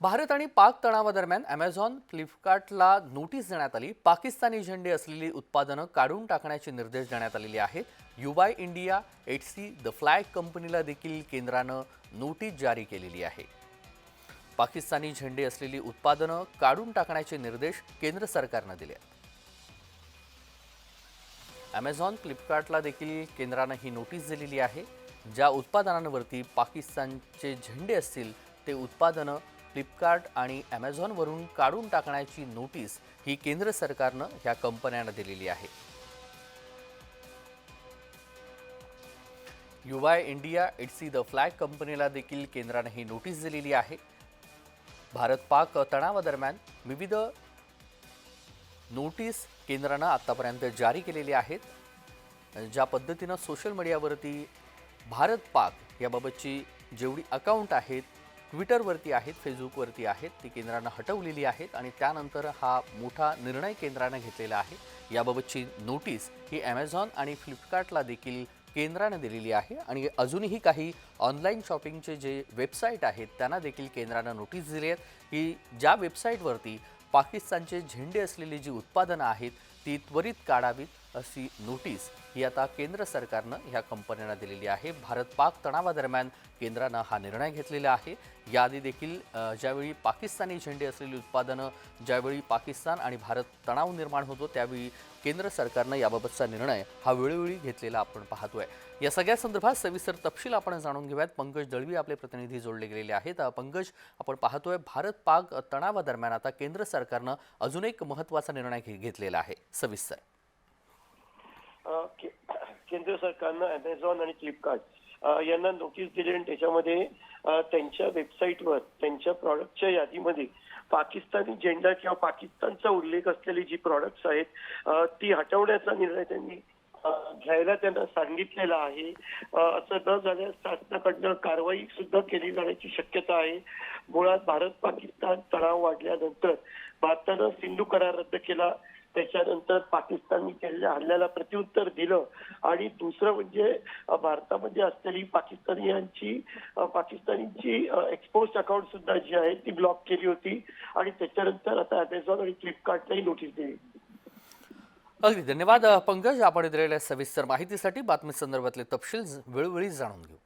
भारत आणि पाक तणावादरम्यान Amazon फ्लिपकार्टला notice देण्यात आली. पाकिस्तानी झेंडे असलेली उत्पादनं काढून टाकण्याचे निर्देश देण्यात आलेले आहेत. युबाय India eight C the flag कंपनीला देखील केंद्रानं नोटीस जारी केलेली आहे. पाकिस्तानी झेंडे असलेली उत्पादनं काढून टाकण्याचे निर्देश केंद्र सरकारनं दिले आहेत. अमेझॉन फ्लिपकार्टला देखील केंद्रानं ही नोटीस दिलेली आहे. ज्या उत्पादनांवरती पाकिस्तानचे झेंडे असतील ते उत्पादनं फ्लिपकार्ट आणि ॲमेझॉनवरून काढून टाकण्याची नोटीस ही केंद्र सरकारनं ह्या कंपन्यांना दिलेली आहे. युवाय इंडिया इट्सी द फ्लॅग कंपनीला देखील केंद्रानं ही नोटीस दिलेली आहे. भारत पाक तणावादरम्यान विविध नोटीस केंद्रानं आत्तापर्यंत जारी केलेली आहेत. ज्या पद्धतीनं सोशल मीडियावरती भारत पाक याबाबतची जेवढी अकाउंट आहेत ट्विटरवरती आहेत फेसबुकवरती आहेत ती केंद्रानं हटवलेली आहेत आणि त्यानंतर हा मोठा निर्णय केंद्रानं घेतलेला आहे. याबाबतची नोटीस ही ॲमेझॉन आणि फ्लिपकार्टला देखील केंद्रानं दिलेली आहे आणि अजूनही काही ऑनलाईन शॉपिंगचे जे वेबसाईट आहेत त्यांना देखील केंद्रानं नोटीस दिली आहेत की ज्या वेबसाईटवरती पाकिस्तानचे झेंडे असलेली जी उत्पादनं आहेत ती त्वरित काढावीत. अशी नोटीस ही आता केंद्र सरकारनं ह्या कंपन्यांना दिलेली आहे. भारत पाक तणावादरम्यान केंद्रानं हा निर्णय घेतलेला आहे. याआधी देखील ज्यावेळी पाकिस्तानी झेंडे असलेली उत्पादनं ज्यावेळी पाकिस्तान आणि भारत तणाव निर्माण होतो त्यावेळी केंद्र सरकारनं याबाबतचा निर्णय हा वेळोवेळी घेतलेला आपण पाहतोय. या सगळ्या संदर्भात सविस्तर तपशील आपण जाणून घेऊयात. पंकज दळवी आपले प्रतिनिधी जोडले गेलेले आहेत. पंकज आपण पाहतोय भारत पाक तणावादरम्यान आता केंद्र सरकारनं अजून एक महत्त्वाचा निर्णय घे- घेतलेला आहे. सविस्तर. के- केंद्र सरकारनं अमेझॉन आणि फ्लिपकार्ट यांना नोटीस दिली आणि त्याच्यामध्ये त्यांच्या वेबसाईटवर त्यांच्या प्रॉडक्टच्या यादीमध्ये पाकिस्तानी झेंडा किंवा पाकिस्तानचा उल्लेख असलेली जी प्रॉडक्ट्स आहेत ती हटवण्याचा निर्णय त्यांनी घ्यायला त्यांना सांगितलेला आहे. असं न झाल्यास शासनाकडनं कारवाई सुद्धा केली जाण्याची शक्यता आहे. मुळात भारत पाकिस्तान तणाव वाढल्यानंतर भारतानं सिंधू करार रद्द केला. त्याच्यानंतर पाकिस्ताननी केलेल्या हल्ल्याला प्रत्युत्तर दिलं. आणि दुसरं म्हणजे भारतामध्ये असलेली पाकिस्तानीयांची पाकिस्तानींची पाकिस्तानीची एक्सपोज अकाउंट सुद्धा जी आहे ती ब्लॉक केली होती. आणि त्याच्यानंतर आता अमेझॉन आणि फ्लिपकार्टलाही नोटीस दिली. अगदी धन्यवाद पंकज. आपण दिलेल्या सविस्तर माहितीसाठी बातमी संदर्भातले तपशील वेळोवेळी जाणून घेऊ.